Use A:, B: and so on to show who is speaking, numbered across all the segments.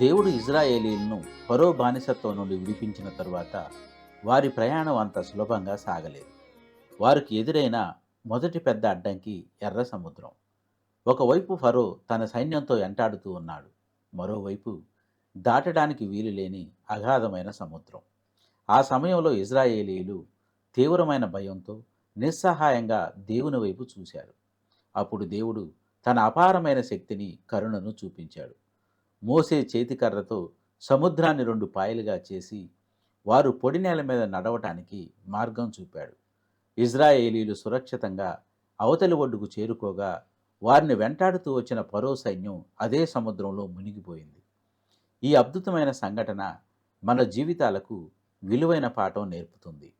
A: దేవుడు ఇజ్రాయేలీలను ఫరో బానిసత్వం నుండి విడిపించిన తరువాత వారి ప్రయాణం అంత సులభంగా సాగలేదు. వారికి ఎదురైన మొదటి పెద్ద అడ్డంకి ఎర్ర సముద్రం. ఒకవైపు ఫరో తన సైన్యంతో ఎంటాడుతూ ఉన్నాడు. మరోవైపు దాటడానికి వీలు లేని అగాధమైన సముద్రం. ఆ సమయంలో ఇజ్రాయేలీలు తీవ్రమైన భయంతో నిస్సహాయంగా దేవుని వైపు చూశారు. అప్పుడు దేవుడు తన అపారమైన శక్తిని కరుణను చూపించాడు. మోసే చేతికర్రతో సముద్రాన్ని రెండు పాయలుగా చేసి వారు పొడి నేల మీద నడవటానికి మార్గం చూపాడు. ఇజ్రాయేలీలు సురక్షితంగా అవతలి ఒడ్డుకు చేరుకోగా వారిని వెంటాడుతూ వచ్చిన పరో సైన్యం అదే సముద్రంలో మునిగిపోయింది. ఈ అద్భుతమైన సంఘటన మన జీవితాలకు విలువైన పాఠం నేర్పుతుంది.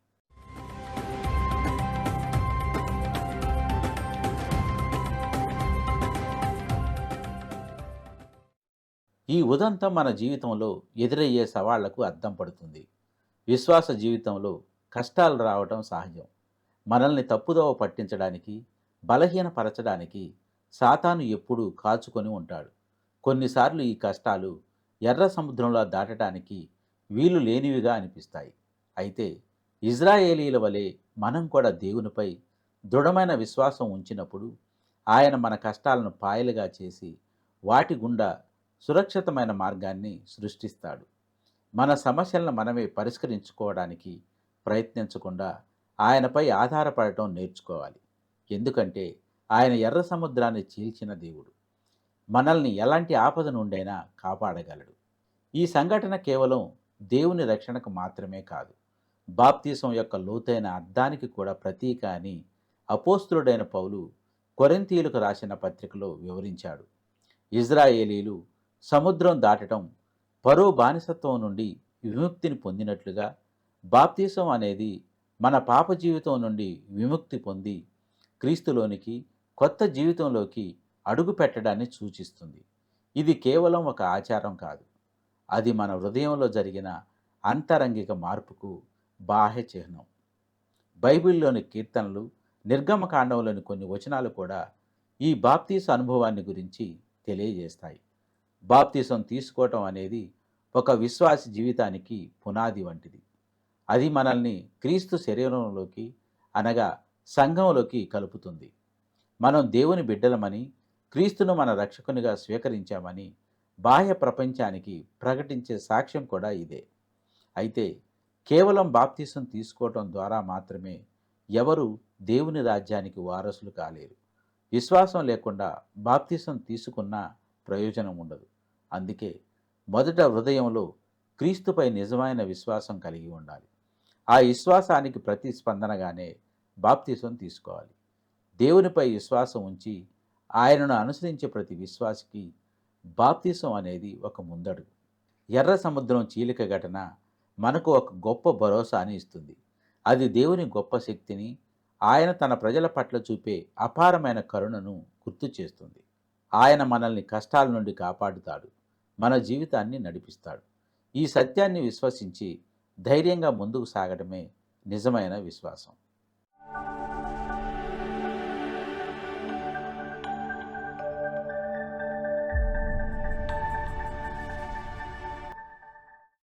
A: ఈ ఉదంతం మన జీవితంలో ఎదురయ్యే సవాళ్ళకు అద్దం పడుతుంది. విశ్వాస జీవితంలో కష్టాలు రావటం సహజం. మనల్ని తప్పుదోవ పట్టించడానికి బలహీనపరచడానికి సాతాను ఎప్పుడూ కాచుకొని ఉంటాడు. కొన్నిసార్లు ఈ కష్టాలు ఎర్ర సముద్రంలో దాటడానికి వీలు లేనివిగా అనిపిస్తాయి. అయితే ఇజ్రాయేలీల వలె మనం కూడా దేవునిపై దృఢమైన విశ్వాసం ఉంచినప్పుడు ఆయన మన కష్టాలను పాయలుగా చేసి వాటి గుండా సురక్షితమైన మార్గాన్ని సృష్టిస్తాడు. మన సమస్యలను మనమే పరిష్కరించుకోవడానికి ప్రయత్నించకుండా ఆయనపై ఆధారపడటం నేర్చుకోవాలి. ఎందుకంటే ఆయన ఎర్ర సముద్రాన్ని చీల్చిన దేవుడు. మనల్ని ఎలాంటి ఆపద నుండైనా కాపాడగలడు. ఈ సంఘటన కేవలం దేవుని రక్షణకు మాత్రమే కాదు బాప్తీసం యొక్క లోతైన అర్థానికి కూడా ప్రతీక అని అపోస్తుడైన పౌలు కొరెంతీయులకు రాసిన పత్రికలో వివరించాడు. ఇజ్రాయేలీలు సముద్రం దాటడం పరో బానిసత్వం నుండి విముక్తిని పొందినట్లుగా బాప్తీసం అనేది మన పాప జీవితం నుండి విముక్తి పొంది క్రీస్తులోనికి కొత్త జీవితంలోకి అడుగు పెట్టడాన్ని సూచిస్తుంది. ఇది కేవలం ఒక ఆచారం కాదు. అది మన హృదయంలో జరిగిన అంతరంగిక మార్పుకు బాహ్య చిహ్నం. బైబిల్లోని కీర్తనలు నిర్గమకాండంలోని కొన్ని వచనాలు కూడా ఈ బాప్తీస అనుభవాన్ని గురించి తెలియజేస్తాయి. బాప్తీసం తీసుకోవటం అనేది ఒక విశ్వాసి జీవితానికి పునాది వంటిది. అది మనల్ని క్రీస్తు శరీరంలోకి అనగా సంఘంలోకి కలుపుతుంది. మనం దేవుని బిడ్డలమని క్రీస్తును మన రక్షకునిగా స్వీకరించామని బాహ్య ప్రపంచానికి ప్రకటించే సాక్ష్యం కూడా ఇదే. అయితే కేవలం బాప్తీసం తీసుకోవటం ద్వారా మాత్రమే ఎవరు దేవుని రాజ్యానికి వారసులు కాలేరు. విశ్వాసం లేకుండా బాప్తీసం తీసుకున్న ప్రయోజనం ఉండదు అందుకే మొదట హృదయంలో క్రీస్తుపై నిజమైన విశ్వాసం కలిగి ఉండాలి. ఆ విశ్వాసానికి ప్రతిస్పందనగానే బాప్తీసం తీసుకోవాలి. దేవునిపై విశ్వాసం ఉంచి ఆయనను అనుసరించే ప్రతి విశ్వాసికి బాప్తీసం అనేది ఒక ముందడుగు ఎర్ర సముద్రం చీలిక ఘటన మనకు ఒక గొప్ప భరోసాని ఇస్తుంది. అది దేవుని గొప్ప శక్తిని ఆయన తన ప్రజల పట్ల చూపే అపారమైన కరుణను గుర్తు చేస్తుంది. ఆయన మనల్ని కష్టాల నుండి కాపాడుతాడు మన జీవితాన్ని నడిపిస్తాడు. ఈ సత్యాన్ని విశ్వసించి ధైర్యంగా ముందుకు సాగడమే నిజమైన విశ్వాసం.